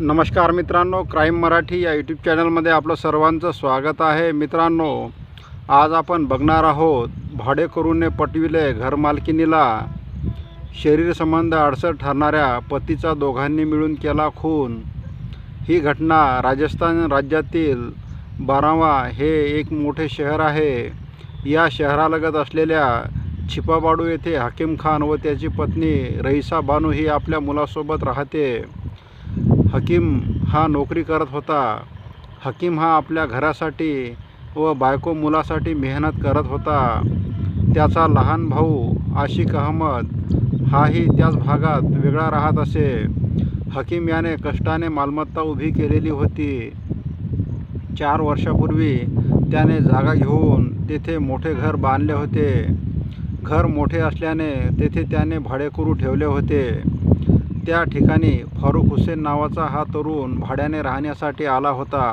नमस्कार मित्रांनो क्राईम मराठी या यूट्यूब चॅनलमध्ये आपलं सर्वांचं स्वागत आहे. मित्रांनो आज आपण बघणार आहोत भाडेकरूने पटविले घरमालकिनीला शरीरसंबंध अडसर ठरणाऱ्या पतीचा दोघांनी मिळून केला खून. ही घटना राजस्थान राज्यातील बारावा हे एक मोठे शहर आहे. या शहरालगत असलेल्या छिपाबाडू येथे हकीम खान व त्याची पत्नी रईसा बानू ही आपल्या मुलासोबत राहते. हकीम हा नोकरी करत होता. हकीम हा आपल्या घरासाठी व बायको मुलासाठी मेहनत करत होता. त्याचा लहान भाऊ आशिक अहमद हाही त्याच भागात वेगळा राहत असे. हकीम याने कष्टाने मालमत्ता उभी केलेली होती. चार वर्षापूर्वी त्याने जागा घेऊन तेथे मोठे घर बांधले होते. घर मोठे असल्याने तेथे त्याने भाडेकरू ठेवले होते. त्या ठिकाणी फारुख हुसेन नावाचा हा तरुण भाड्याने राहण्यासाठी आला होता.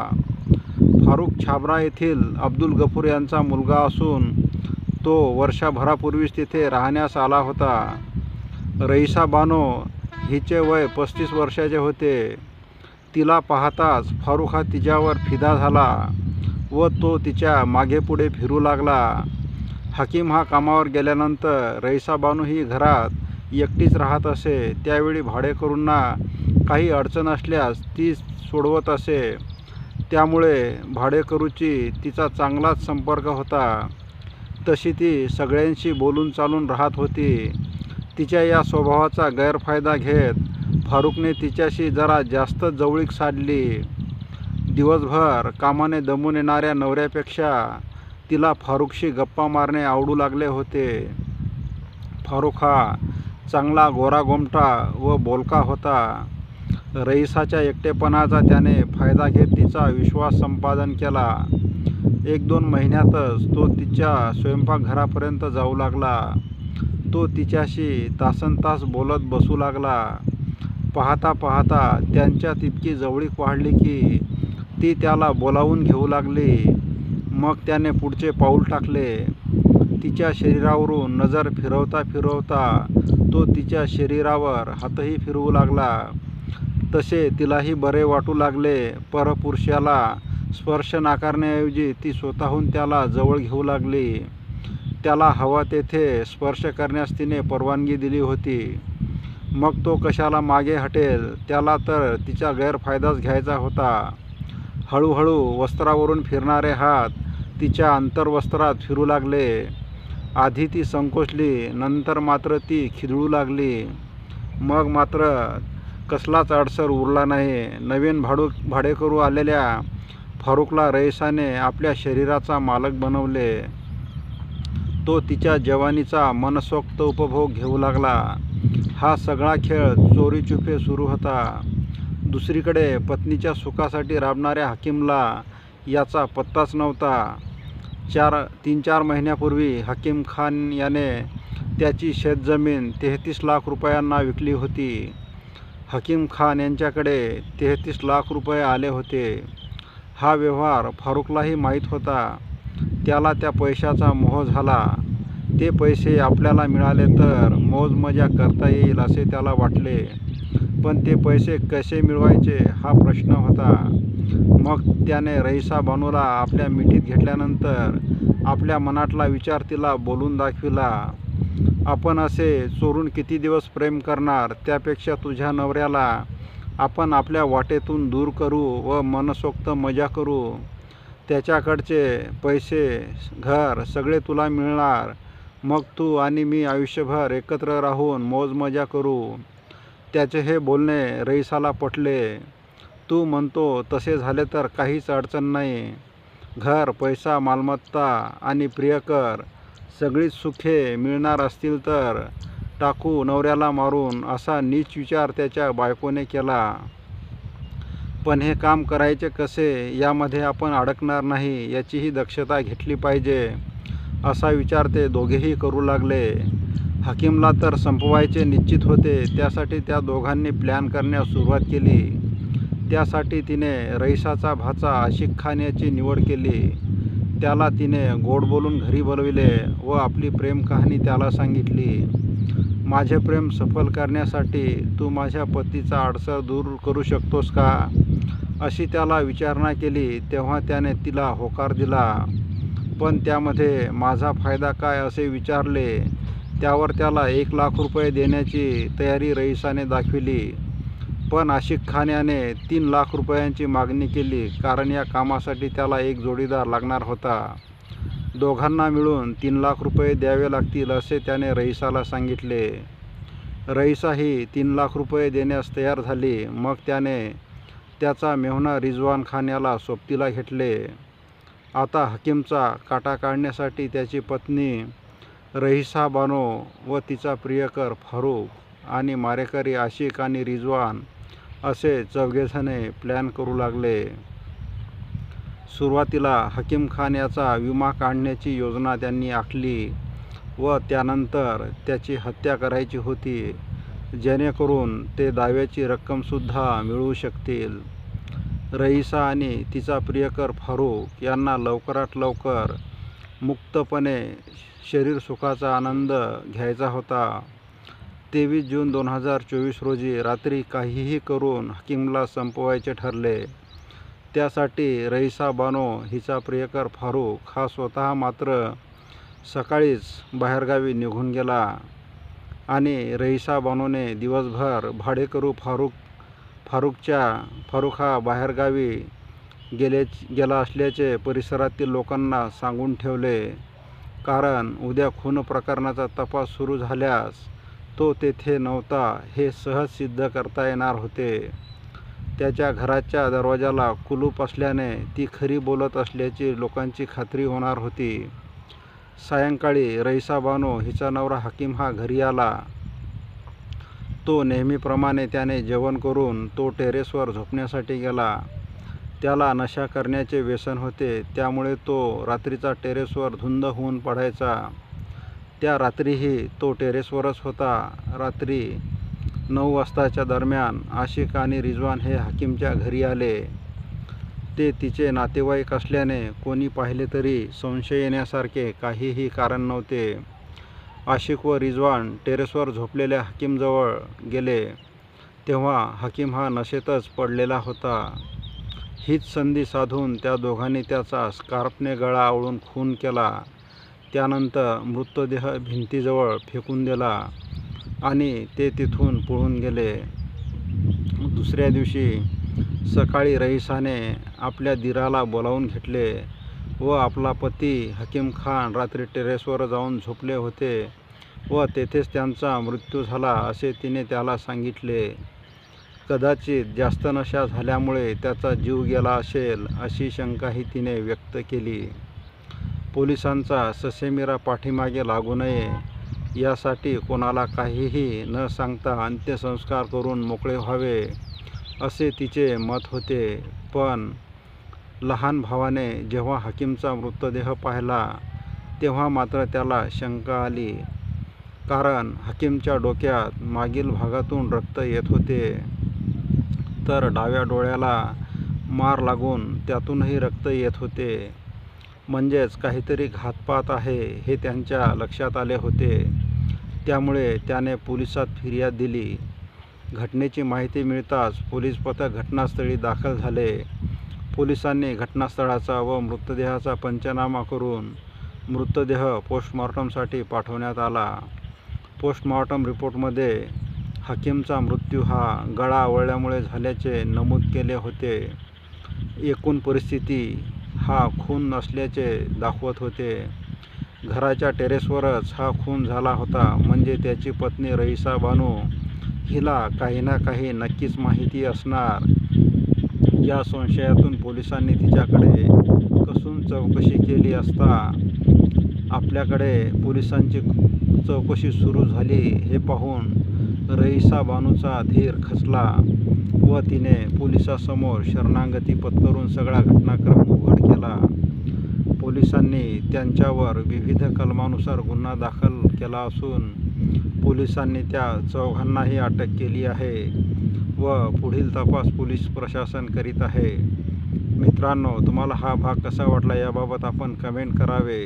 फारुख छाबरा येथील अब्दुल गफूर यांचा मुलगा असून तो वर्षाभरापूर्वीच तिथे राहण्यास आला होता. रईसा बानो हिचे वय पस्तीस वर्षाचे होते. तिला पाहताच फारुख हा तिच्यावर फिदा झाला व तो तिच्या मागेपुढे फिरू लागला. हकीम हा कामावर गेल्यानंतर रईसा बानू ही घरात एकटीच राहत असे त्यावेळी भाडेकरूंना काही अडचण असल्यास ती सोडवत असे. त्यामुळे भाडेकरूची तिचा चांगलाच संपर्क होता. तशी ती सगळ्यांशी बोलून चालून राहत होती. तिच्या या स्वभावाचा गैरफायदा घेत फारुकने तिच्याशी जरा जास्त जवळीक साधली. दिवसभर कामाने दमून येणाऱ्या नवऱ्यापेक्षा तिला फारुकशी गप्पा मारणे आवडू लागले होते. फारुख हा चांगला गोरागोमटा व बोलका होता. रईसाच्या एकटेपणाचा त्याने फायदा घेत तिचा विश्वास संपादन केला. एक दोन महिन्यातच तो तिच्या स्वयंपाकघरापर्यंत जाऊ लागला. तो तिच्याशी तासनतास बोलत बसू लागला. पाहता पाहता त्यांच्यात इतकी जवळीक वाढली की ती त्याला बोलावून घेऊ लागली. मग त्याने पुढचे पाऊल टाकले. तिच्या शरीरावरून नजर फिरवता फिरवता तो तिच्या शरीरावर हातही फिरवू लागला. तसे तिलाही बरे वाटू लागले. परपुरुषाला स्पर्श नाकारण्याऐवजी ती स्वतःहून त्याला जवळ घेऊ लागली. त्याला हवा तेथे स्पर्श करण्यास तिने परवानगी दिली होती. मग तो कशाला मागे हटेल? त्याला तर तिचा गैरफायदाच घ्यायचा होता. हळूहळू वस्त्रावरून फिरणारे हात तिच्या अंतर्वस्त्रात फिरू लागले. आधी ती संकोचली नंतर मात्र ती खिदळू लागली. मग मात्र कसलाच अडसर उरला नाही. नवीन भाडू भाडेकरू आलेल्या फारुखला रईसाने आपल्या शरीराचा मालक बनवले. तो तिच्या जवानीचा मनसोक्त उपभोग घेऊ लागला. हा सगळा खेळ चोरीचुपे सुरू होता. दुसरीकडे पत्नीच्या सुखासाठी राबणाऱ्या हकीमला याचा पत्ताच नव्हता. चार तीन चार महिन्यापूर्वी हकीम खान याने त्याची शेतजमीन तेहतीस लाख रुपयांना विकली होती. हकीम खान यांच्याकडे तेहतीस लाख रुपये आले होते. हा व्यवहार फारुखलाही माहीत होता. त्याला त्या पैशाचा मोह झाला. ते पैसे आपल्याला मिळाले तर मौज मजा करता येईल असे त्याला वाटले. पण ते पैसे कसे मिळवायचे हा प्रश्न होता. मग त्याने रईसा बानूला आपल्या मिठीत घेतल्यानंतर आपल्या मनातला विचार तिला बोलून दाखविला आपण असे चोरून किती दिवस प्रेम करणार? त्यापेक्षा तुझ्या नवऱ्याला आपण आपल्या वाटेतून दूर करू व मनसोक्त मजा करू. त्याच्याकडचे पैसे घर सगळे तुला मिळणार. मग तू आणि मी आयुष्यभर एकत्र राहून मौज मजा करू. त्याचे हे बोलणे रईसाला पटले. तू म्हणतो तसे झाले तर काहीच अडचण नाही. घर पैसा मालमत्ता आणि प्रियकर सगळीच सुखे मिळणार असतील तर टाकू नवऱ्याला मारून असा नीच विचार त्याच्या बायकोने केला. पण हे काम करायचे कसे यामध्ये आपण अडकणार नाही याचीही दक्षता घेतली पाहिजे असा विचार ते दोघेही करू लागले. हकीमला तर संपवायचे निश्चित होते त्यासाठी त्या दोघांनी प्लॅन करण्यास सुरुवात केली. त्यासाठी तिने रईसाचा भाचा आशिक खान याची निवड केली. त्याला तिने गोड बोलून घरी बोलविले व आपली प्रेम कहाणी त्याला सांगितली. माझे प्रेम सफल करण्यासाठी तू माझ्या पतीचा अडसर दूर करू शकतोस का? अशी त्याला विचारणा केली. तेव्हा त्याने तिला होकार दिला. पण त्यामध्ये माझा फायदा काय असे विचारले? त्यावर त्याला एक लाख रुपये देण्याची तयारी रईसाने दाखविली. पण आशिक खान याने तीन लाख रुपयांची मागणी केली कारण या कामासाठी त्याला एक जोडीदार लागणार होता. दोघांना मिळून तीन लाख रुपये द्यावे लागतील असे त्याने रईसाला सांगितले. रईसाही तीन लाख रुपये देण्यास तयार झाली. मग त्याने त्याचा मेहुणा रिजवान खान याला सोबतीला घेतले. आता हकीमचा काटा काढण्यासाठी त्याची पत्नी रहिसा बानो व तिचा प्रियकर फारूक आणि मारेकरी आशिक आणि रिजवान असे चौघेजणे प्लॅन करू लागले. सुरुवातीला हकीम खान याचा विमा काढण्याची योजना त्यांनी आखली व त्यानंतर त्याची हत्या करायची होती. जेणेकरून ते दाव्याची रक्कमसुद्धा मिळवू शकतील. रईसा आणि तिचा प्रियकर फारूक यांना लवकरात लवकर मुक्तपणे शरीर सुखाचा आनंद घ्यायचा होता. तेवीस जून दोन हजार चोवीस रोजी रात्री काहीही करून हकीमला संपवायचे ठरले. त्यासाठी रईसा बानो हिचा प्रियकर फारूक हा स्वतः मात्र सकाळीच बाहेरगावी निघून गेला आणि रईसा बानोने दिवसभर भाडेकरू फारूक फारूकच्या फारूक हा बाहेरगावी गेले गेला असल्याचे परिसरातील लोकांना सांगून ठेवले. कारण उद्या खून प्रकरणाचा तपास सुरू झाल्यास तो तेथे नव्हता हे सहज सिद्ध करता येणार होते. त्याच्या घराच्या दरवाजाला कुलूप असल्याने ती खरी बोलत असल्याची लोकांची खात्री होणार होती. सायंकाळी रईसा बानो हिचा नवरा हकीम हा घरी आला. तो नेहमीप्रमाणे त्याने जेवण करून तो टेरेसवर झोपण्यासाठी गेला. त्याला नशा करण्याचे व्यसन होते त्यामुळे तो रात्रीचा टेरेसवर धुंद होऊन पडायचा. त्या रात्रीही तो टेरेसवरच होता. रात्री नऊ वाजताच्या दरम्यान आशिक आणि रिजवान हे हकीमच्या घरी आले. ते तिचे नातेवाईक असल्याने कोणी पाहिले तरी संशय येण्यासारखे काहीही कारण नव्हते. आशिक व रिजवान टेरेसवर झोपलेल्या हकीमजवळ गेले. तेव्हा हकीम हा नशेतच पडलेला होता. हीच संधी साधून त्या दोघांनी त्याचा स्कार्फने गळा आवळून खून केला. त्यानंतर मृतदेह भिंतीजवळ फेकून दिला आणि ते तिथून पळून गेले. दुसऱ्या दिवशी सकाळी रईसाने आपल्या दिराला बोलावून घेतले व आपला पती हकीम खान रात्री टेरेसवर जाऊन झोपले होते व तेथेच त्यांचा मृत्यू झाला असे तिने त्याला सांगितले. कदाचित जास्त नशा झाल्यामुळे त्याचा जीव गेला असेल अशी शंकाही तिने व्यक्त केली. पोलिसांचा ससेमिरा पाठीमागे लागू नये यासाठी कोणाला काहीही न सांगता अंत्यसंस्कार करून मोकळे व्हावे असे तिचे मत होते. पण लहान भावाने जेव्हा हकीमचा मृतदेह पाहिला तेव्हा मात्र त्याला शंका आली. कारण हकीमच्या डोक्यात मागील भागातून रक्त येत होते. तर डाव्या डोळ्याला मार लागून त्यातूनही रक्त येत होते. म्हणजेच काहीतरी घातपात आहे हे त्यांच्या लक्षात आले होते. त्यामुळे त्याने पोलिसात फिर्याद दिली. घटनेची माहिती मिळताच पोलीस पथक घटनास्थळी दाखल झाले. पोलिसांनी घटनास्थळाचा व मृतदेहाचा पंचनामा करून मृतदेह पोस्टमॉर्टमसाठी पाठवण्यात आला. पोस्टमॉर्टम रिपोर्टमध्ये हकीमचा मृत्यू हा गळा आवळल्यामुळे झाल्याचे नमूद केले होते. एकूण परिस्थिती हा खून नसल्याचे दाखवत होते. घराच्या टेरेसवरच हा खून झाला होता. म्हणजे त्याची पत्नी रईसा बानू. हिला काही ना काही नक्कीच माहिती असणार. या संशयातून पोलिसांनी तिच्याकडे कसून चौकशी केली असता आपल्याकडे पोलिसांची चौकशी सुरू झाली हे पाहून रईसा बानूचा धीर खचला व तिने पोलिसासमोर शरणागती पत्करून सगळा घटनाक्रम उघड केला. पोलिसांनी त्यांच्यावर विविध कलमानुसार गुन्हा दाखल केला असून पोलिसांनी त्या चौघांनाही अटक केली आहे व पुढील तपास पोलीस प्रशासन करीत आहे. मित्रांनो तुम्हाला हा भाग कसा वाटला याबाबत आपण कमेंट करावे.